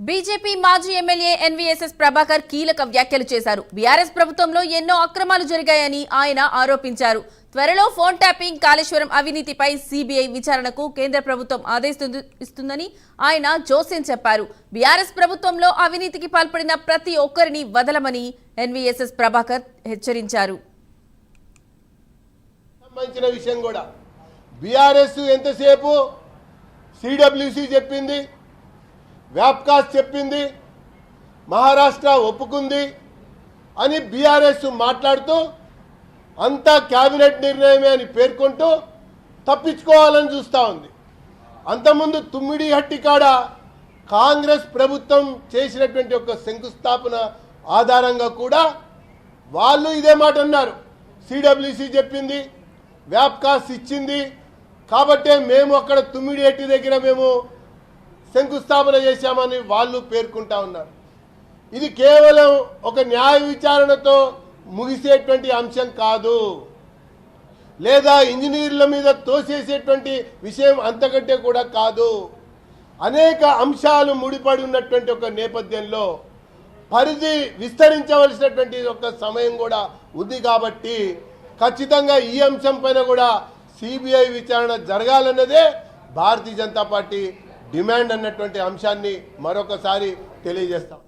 BJP మాజీ MLA NVSS Prabhakar కీలక వ్యాఖ్యలు చేశారు. బీఆర్ఎస్ ప్రభుత్వంలో ఎన్నో అక్రమాలు జరిగాయని ఆయన ఆరోపించారు. త్వరలో ఫోన్ ట్యాపింగ్ కాళేశ్వరం అవినీతిపై సీబీఐ విచారణకు కేంద్ర ప్రభుత్వం ఆదేశిస్తుందని ఇస్తుందని ఆయన జోస్యం చెప్పారు. బీఆర్ఎస్ ప్రభుత్వంలో అవినీతికి పాల్పడిన ప్రతి ఒక్కరిని వదలమని ఎన్వీఎస్ఎస్ ప్రభాకర్ హెచ్చరించారు. సంబంధించిన విషయం కూడా. బీఆర్ఎస్ ఎంతసేపు సిడబ్ల్యూసి చెప్పింది? వ్యాప్కాస్ చెప్పింది మహారాష్ట్ర ఒప్పుకుంది అని బీఆర్ఎస్ మాట్లాడుతూ అంతా క్యాబినెట్ నిర్ణయమే అని పేర్కొంటూ తప్పించుకోవాలని చూస్తూ ఉంది. అంతకుముందు తుమ్మిడి హట్టి కాడ కాంగ్రెస్ ప్రభుత్వం చేసినటువంటి ఒక శంకుస్థాపన ఆధారంగా కూడా వాళ్ళు ఇదే మాట అన్నారు. సిడబ్ల్యూసి చెప్పింది వ్యాప్కాస్ ఇచ్చింది కాబట్టే మేము అక్కడ తుమ్మిడి హట్టి దగ్గర మేము శంకుస్థాపన చేశామని వాళ్ళు పేర్కొంటా ఉన్నారు. ఇది కేవలం ఒక న్యాయ విచారణతో ముగిసేటువంటి అంశం కాదు. లేదా ఇంజనీర్ల మీద తోసేసేటువంటి విషయం అంతకంటే కూడా కాదు. అనేక అంశాలు ముడిపడి ఉన్నటువంటి ఒక నేపథ్యంలో పరిధి విస్తరించవలసినటువంటి ఒక సమయం కూడా ఉంది కాబట్టి ఖచ్చితంగా ఈ అంశం పైన కూడా సిబిఐ విచారణ జరగాలన్నదే భారతీయ జనతా పార్టీ డిమాండ్ అన్నటువంటి అంశాన్ని మరొకసారి తెలియజేస్తాం.